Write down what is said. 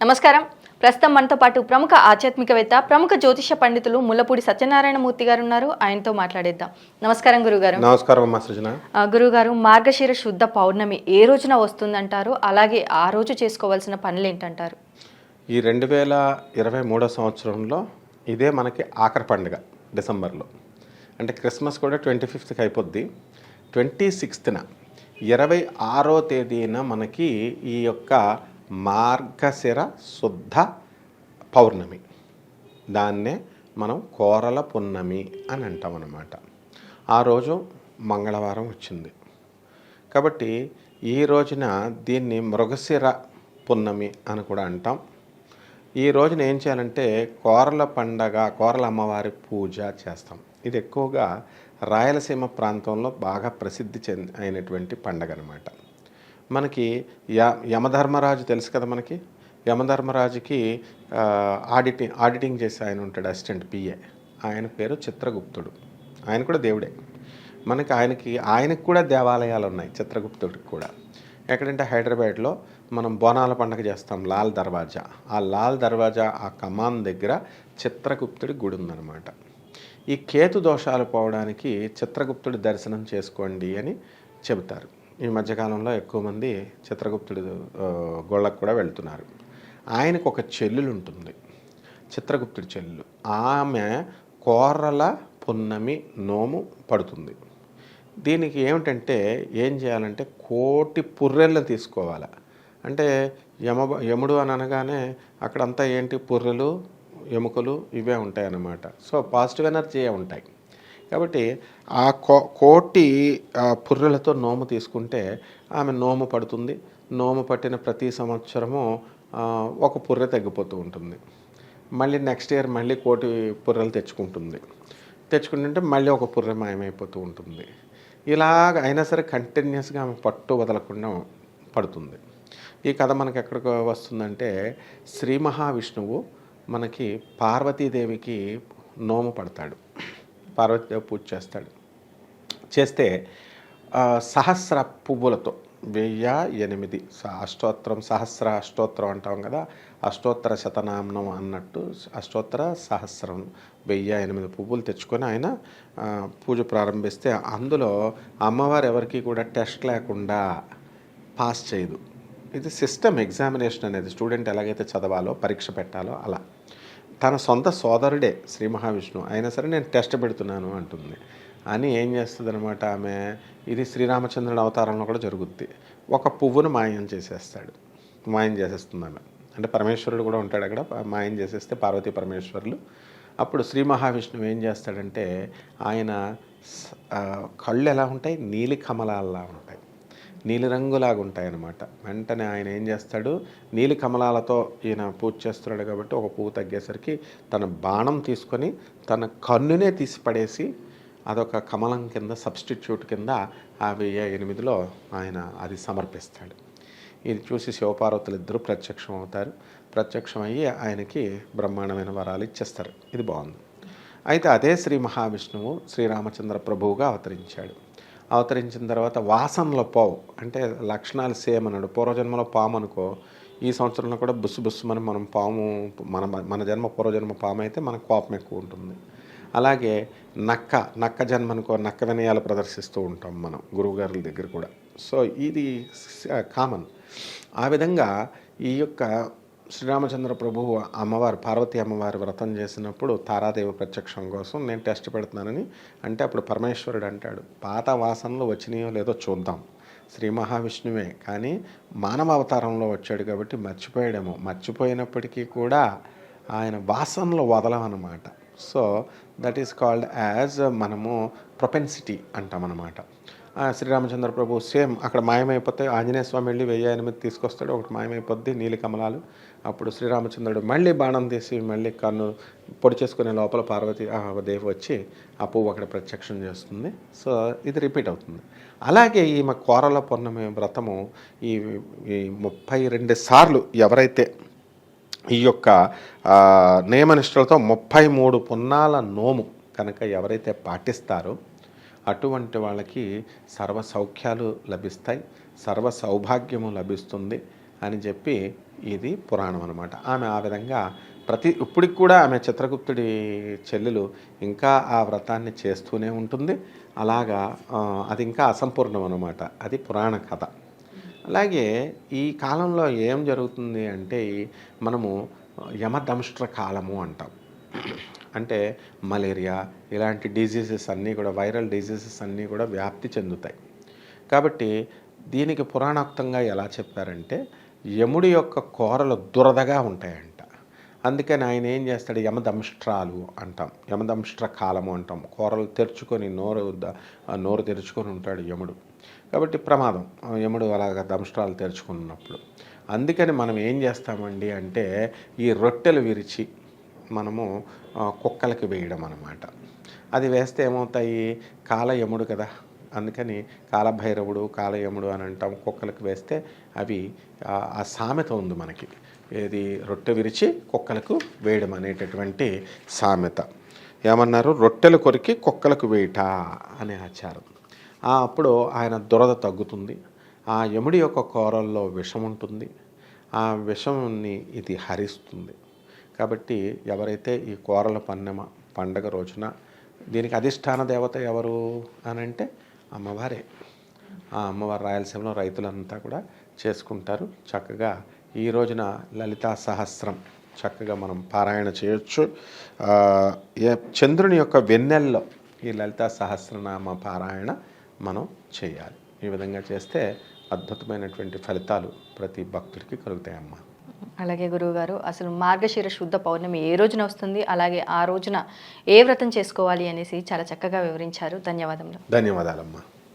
నమస్కారం. ప్రస్తుతం మనతో పాటు ప్రముఖ ఆధ్యాత్మికవేత్త ప్రముఖ జ్యోతిష పండితులు ముల్లపూడి సత్యనారాయణ మూర్తి గారు ఉన్నారు ఆయనతో మాట్లాడేద్దాం. నమస్కారం గురుగారు. నమస్కారం గురుగారు మార్గశిర శుద్ధ పౌర్ణమి ఏ రోజున వస్తుందంటారు? అలాగే ఆ రోజు చేసుకోవాల్సిన పనులు ఏంటంటారు ఈ రెండు వేల ఇరవై మూడో సంవత్సరంలో ఇదే మనకి ఆఖరి పండుగ డిసెంబర్లో. అంటే క్రిస్మస్ కూడా ట్వంటీ ఫిఫ్త్కి అయిపోద్ది. ట్వంటీ సిక్స్త్న ఇరవై ఆరో తేదీన మనకి ఈ యొక్క మార్గశిర శుద్ధ పౌర్ణమి. దాన్నే మనం కోరల పున్నమి అని అంటాం అన్నమాట. ఆ రోజు మంగళవారం వచ్చింది. కాబట్టి ఈ రోజున దీన్ని మృగశిర పున్నమి అని కూడా అంటాం. ఈ రోజున ఏం చేయాలంటే కోరల పండగ కోరల అమ్మవారి పూజ చేస్తాం. ఇది ఎక్కువగా రాయలసీమ ప్రాంతంలో బాగా ప్రసిద్ధి చెంది అయినటువంటి పండగ అనమాట మనకి య యమధర్మరాజు తెలుసు కదా మనకి? యమధర్మరాజుకి ఆడిటింగ్ ఆడిటింగ్ చేసే ఆయన ఉంటాడు అసిస్టెంట్ పిఏ ఆయన పేరు చిత్రగుప్తుడు. ఆయన కూడా దేవుడే. మనకి ఆయనకి ఆయనకి కూడా దేవాలయాలు ఉన్నాయి చిత్రగుప్తుడికి కూడా. ఎక్కడంటే హైదరాబాద్లో మనం బోనాల పండగ చేస్తాం లాల్ దర్వాజా. ఆ లాల్ దర్వాజా ఆ కమాన్ దగ్గర చిత్రగుప్తుడి గుడి ఉందన్నమాట. ఈ కేతు దోషాలు పోవడానికి చిత్రగుప్తుడి దర్శనం చేసుకోండి అని చెబుతారు. ఈ మధ్యకాలంలో ఎక్కువ మంది చిత్రగుప్తుడి గోళ్ళకు కూడా వెళ్తున్నారు. ఆయనకు ఒక చెల్లెలు ఉంటుంది. చిత్రగుప్తుడి చెల్లెలు. ఆమె కోర్రల పున్నమి నోము పడుతుంది. దీనికి ఏమిటంటే ఏం చేయాలంటే కోటి పుర్రెలను తీసుకోవాలి. అంటే యమ యముడు అని అనగానే అక్కడంతా ఏంటి? పుర్రెలు ఎముకలు ఇవే ఉంటాయి అన్నమాట సో పాజిటివ్ ఎనర్జీ ఉంటాయి. కాబట్టి ఆ కో కోటి పుర్రెలతో నోము తీసుకుంటే ఆమె నోము పడుతుంది. నోము పట్టిన ప్రతి సంవత్సరము ఒక పుర్రె తగ్గిపోతూ ఉంటుంది. మళ్ళీ నెక్స్ట్ ఇయర్ మళ్ళీ కోటి పుర్రెలు తెచ్చుకుంటుంది. తెచ్చుకుంటుంటే మళ్ళీ ఒక పుర్రె మాయమైపోతూ ఉంటుంది. ఇలాగ అయినా సరే కంటిన్యూస్గా ఆమె పట్టు వదలకుండా పడుతుంది. ఈ కథ మనకు ఎక్కడికి వస్తుందంటే శ్రీ మహావిష్ణువు మనకి పార్వతీదేవికి నోము పడతాడు. పార్వతీదేవి పూజ చేస్తాడు. చేస్తే సహస్ర పువ్వులతో వెయ్య ఎనిమిది అష్టోత్తరం సహస్ర అష్టోత్తరం అంటాం కదా అష్టోత్తర శతనామనం అన్నట్టు అష్టోత్తర సహస్రం వెయ్యి ఎనిమిది పువ్వులు తెచ్చుకొని ఆయన పూజ ప్రారంభిస్తే అందులో అమ్మవారు ఎవరికి కూడా టెస్ట్ లేకుండా పాస్ చేయదు. ఇది సిస్టమ్ ఎగ్జామినేషన్ అనేది స్టూడెంట్ ఎలాగైతే చదవాలో పరీక్ష పెట్టాలో అలా. తన సొంత సోదరుడే శ్రీ మహావిష్ణువు. అయినా సరే నేను టెస్ట్ పెడుతున్నాను అంటుంది. అని ఏం చేస్తుంది అనమాట ఆమె? ఇది శ్రీరామచంద్రుడి అవతారంలో కూడా జరుగుద్ది. ఒక పువ్వును మాయం చేసేస్తాడు. మాయం చేసేస్తుంది ఆమె. అంటే పరమేశ్వరుడు కూడా ఉంటాడు అక్కడ. మాయం చేసేస్తే పార్వతీ పరమేశ్వరులు. అప్పుడు శ్రీ మహావిష్ణువు ఏం చేస్తాడంటే ఆయన కళ్ళు ఎలా ఉంటాయి? నీలి కమలాల్లా ఉంటాయి. నీలిరంగులాగా ఉంటాయి అన్నమాట వెంటనే ఆయన ఏం చేస్తాడు నీలి కమలాలతో ఈయన పూజ చేస్తున్నాడు కాబట్టి ఒక పువ్వు తగ్గేసరికి తన బాణం తీసుకొని తన కన్నునే తీసి పడేసి అదొక కమలం కింద సబ్స్టిట్యూట్ కింద ఆ వెయ్యి ఎనిమిదిలో ఆయన అది సమర్పిస్తాడు. ఇది చూసి శివపార్వతులు ఇద్దరు ప్రత్యక్షం అవుతారు ప్రత్యక్షం అయ్యి ఆయనకి బ్రహ్మాండమైన వరాలు ఇచ్చేస్తారు. ఇది బాగుంది. అయితే అదే శ్రీ మహావిష్ణువు శ్రీరామచంద్ర ప్రభువుగా అవతరించాడు. అవతరించిన తర్వాత వాసనలో పావు. అంటే లక్షణాలు సేమ్ అన్నాడు. పూర్వజన్మలో పాము అనుకో ఈ సంవత్సరంలో కూడా బుస్సు బుస్సుమని మనం పాము మన మన జన్మ పూర్వజన్మ పాము అయితే మనకు కోపం ఎక్కువ ఉంటుంది. అలాగే నక్క నక్క జన్మ అనుకో నక్క వినయాలు ప్రదర్శిస్తూ ఉంటాం మనం గురువుగారుల దగ్గర కూడా. సో ఇది కామన్ ఆ విధంగా ఈ యొక్క శ్రీరామచంద్ర ప్రభువు అమ్మవారు పార్వతీ అమ్మవారి వ్రతం చేసినప్పుడు తారాదేవి ప్రత్యక్షం కోసం నేను టెస్ట్ పెడుతున్నానని అంటే అప్పుడు పరమేశ్వరుడు అంటాడు పాత వాసనలు వచ్చినాయో లేదో చూద్దాం. శ్రీ మహావిష్ణువే. కానీ మానవ అవతారంలో వచ్చాడు కాబట్టి మర్చిపోయాడేమో. మర్చిపోయినప్పటికీ కూడా ఆయన వాసనలు వదలమన్నమాట so that is called as మనము ప్రొపెన్సిటీ అంటామన్నమాట. శ్రీరామచంద్ర ప్రభు సేమ్ అక్కడ మాయమైపోతే ఆంజనేయ స్వామి వెళ్ళి వెయ్యి ఎనిమిది తీసుకొస్తాడు. ఒకటి మాయమైపోద్ది నీలికమలాలు అప్పుడు శ్రీరామచంద్రుడు మళ్ళీ బాణం తీసి మళ్ళీ కన్ను పొడి చేసుకునే లోపల పార్వతి ఆ దేవి వచ్చి ఆ పువ్వు అక్కడ ప్రత్యక్షం చేస్తుంది. సో ఇది రిపీట్ అవుతుంది. అలాగే ఈమె కోరల పొన్నమి వ్రతము ఈ ఈ ముప్పై రెండు సార్లు ఎవరైతే ఈ యొక్క నియమనిష్టలతో ముప్పై మూడు పున్నాల నోము కనుక ఎవరైతే పాటిస్తారో అటువంటి వాళ్ళకి సర్వ సౌఖ్యాలు లభిస్తాయి సర్వ సౌభాగ్యము లభిస్తుంది అని చెప్పి ఇది పురాణం అనమాట ఆమె ఆ విధంగా ప్రతి ఇప్పటికి కూడా ఆమె చిత్రగుప్తుడి చెల్లెలు ఇంకా ఆ వ్రతాన్ని చేస్తూనే ఉంటుంది. అలాగా అది ఇంకా అసంపూర్ణం అనమాట అది పురాణ కథ. అలాగే ఈ కాలంలో ఏం జరుగుతుంది అంటే మనము యమదంష్ట్ర కాలము అంటాం. అంటే మలేరియా ఇలాంటి డిజీజెస్ అన్నీ కూడా వైరల్ డిజీజెస్ అన్నీ కూడా వ్యాప్తి చెందుతాయి. కాబట్టి దీనికి పురాణోక్తంగా ఎలా చెప్పారంటే యముడి యొక్క కోరలు దురదగా ఉంటాయంట. అందుకని ఆయన ఏం చేస్తాడు? యమదంష్ట్రాలు అంటాం. యమదంష్ట్ర కాలము అంటాం. కూరలు తెరుచుకొని నోరు నోరు తెరుచుకొని ఉంటాడు యముడు. కాబట్టి ప్రమాదం. యముడు అలాగ దంష్ట్రాలు తెరుచుకున్నప్పుడు. అందుకని మనం ఏం చేస్తామండి అంటే ఈ రొట్టెలు విరిచి మనము కుక్కలకి వేయడం అనమాట అది వేస్తే ఏమవుతాయి? కాలయముడు కదా. అందుకని కాలభైరవుడు కాలయముడు అని అంటాం. కుక్కలకు వేస్తే అవి ఆ- సామెత ఉంది మనకి. ఏది? రొట్టె విరిచి కుక్కలకు వేయడం అనేటటువంటి సామెత. ఏమన్నారు? రొట్టెలు కొరికి కుక్కలకు వేయట అనే ఆచారం. అప్పుడు ఆయన దురద తగ్గుతుంది. ఆ యముడి యొక్క కూరల్లో విషం ఉంటుంది ఆ విషంని ఇది హరిస్తుంది. కాబట్టి ఎవరైతే ఈ కూరల పన్నెమ పండగ రోజున దీనికి అధిష్టాన దేవత ఎవరు అని అంటే అమ్మవారే. ఆ అమ్మవారు రాయలసీమలో రైతులంతా కూడా చేసుకుంటారు. చక్కగా ఈ రోజున లలితా సహస్రం చక్కగా మనం పారాయణ చేయొచ్చు. ఏ- చంద్రుని యొక్క వెన్నెల్లో ఈ లలితా సహస్రనామ పారాయణ మనం చేయాలి. ఈ విధంగా చేస్తే అద్భుతమైనటువంటి ఫలితాలు ప్రతి భక్తుడికి కలుగుతాయమ్మా. అలాగే గురువుగారు అసలు మార్గశీర శుద్ధ పౌర్ణమి ఏ రోజున వస్తుంది? అలాగే ఆ రోజున ఏ వ్రతం చేసుకోవాలి అనేసి చాలా చక్కగా వివరించారు. ధన్యవాదములు. ధన్యవాదాలమ్మా.